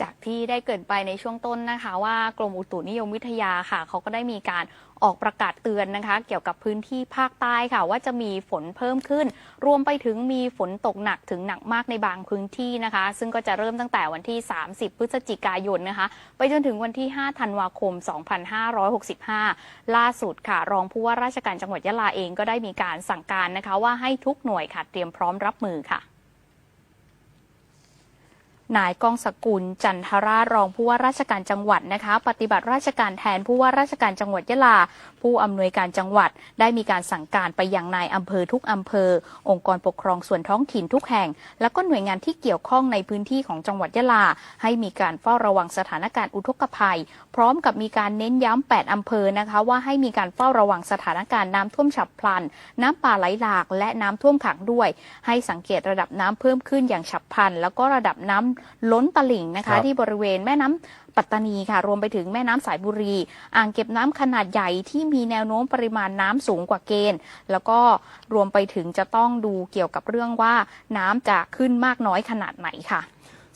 จากที่ได้เกิดไปในช่วงต้นนะคะ ว่ากรมอุตุนิยมวิทยาค่ะเขาก็ได้มีการออกประกาศเตือนนะคะ เกี่ยวกับพื้นที่ภาคใต้ค่ะ ว่าจะมีฝนเพิ่มขึ้น รวมไปถึงมีฝนตกหนักถึงหนักมากในบางพื้นที่นะคะ ซึ่งก็จะเริ่มตั้งแต่วันที่ 30 พฤศจิกายนนะคะ ไปจนถึงวันที่ 5 ธันวาคม 2565 ล่าสุดค่ะ รองผู้ว่าราชการจังหวัดยะลาเองก็ได้มีการสั่งการนะคะ ว่าให้ทุกหน่วยค่ะเตรียมพร้อมรับมือค่ะ นายกองสกุล จันทราชรองผู้ว่าราชการจังหวัดนะคะ ปฏิบัติราชการแทนผู้ว่าราชการจังหวัดยะลา ผู้อำนวยการจังหวัด ได้มีการสั่งการไปยังนายอำเภอทุกอำเภอ องค์กรปกครองส่วนท้องถิ่นทุกแห่ง แล้วก็หน่วยงานที่เกี่ยวข้องในพื้นที่ของจังหวัดยะลา ให้มีการเฝ้าระวังสถานการณ์อุทกภัย พร้อมกับมีการเน้นย้ำ8อำเภอนะคะ ว่าให้มีการเฝ้าระวังสถานการณ์น้ำท่วมฉับพลัน น้ำป่าไหลหลาก และน้ำท่วมขังด้วย ให้สังเกตระดับน้ำเพิ่มขึ้นอย่างฉับพลัน แล้วก็ระดับน้ำล้นตลิ่งนะครัคะบที่บริเวณแม่น้ำปัตตานีค่ะ รวมไปถึงแม่น้ำสายบุรี อ่างเก็บน้ำขนาดใหญ่ที่มีแนวโน้มปริมาณน้ำสูงกว่าเกณฑ์ แล้วก็รวมไปถึงจะต้องดูเกี่ยวกับเรื่องว่าน้ำจะขึ้นมากน้อยขนาดไหนค่ะ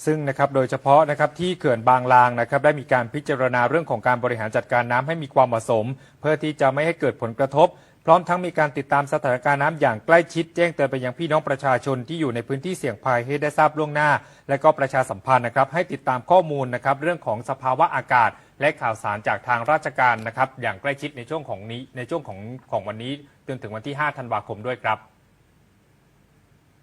ซึ่งนะครับโดยเฉพาะนะครับที่เขื่อนบางลางนะครับได้มีการพิจารณาเรื่องของการบริหารจัดการน้ำให้มีความเหมาะสม เพื่อที่จะไม่ให้เกิดผลกระทบ พร้อมทั้งมีการติดตามสถานการณ์น้ำอย่างใกล้ชิดแจ้งเตือนไปยังพี่น้องประชาชนที่อยู่ในพื้นที่เสี่ยงภัยให้ได้ทราบล่วงหน้า และก็ประชาสัมพันธ์นะครับให้ติดตามข้อมูลนะครับเรื่องของสภาวะอากาศ และข่าวสารจากทางราชการนะครับอย่างใกล้ชิดในช่วงของนี้ในช่วงของของวันนี้จนถึงวันที่ 5 ธันวาคมด้วยครับ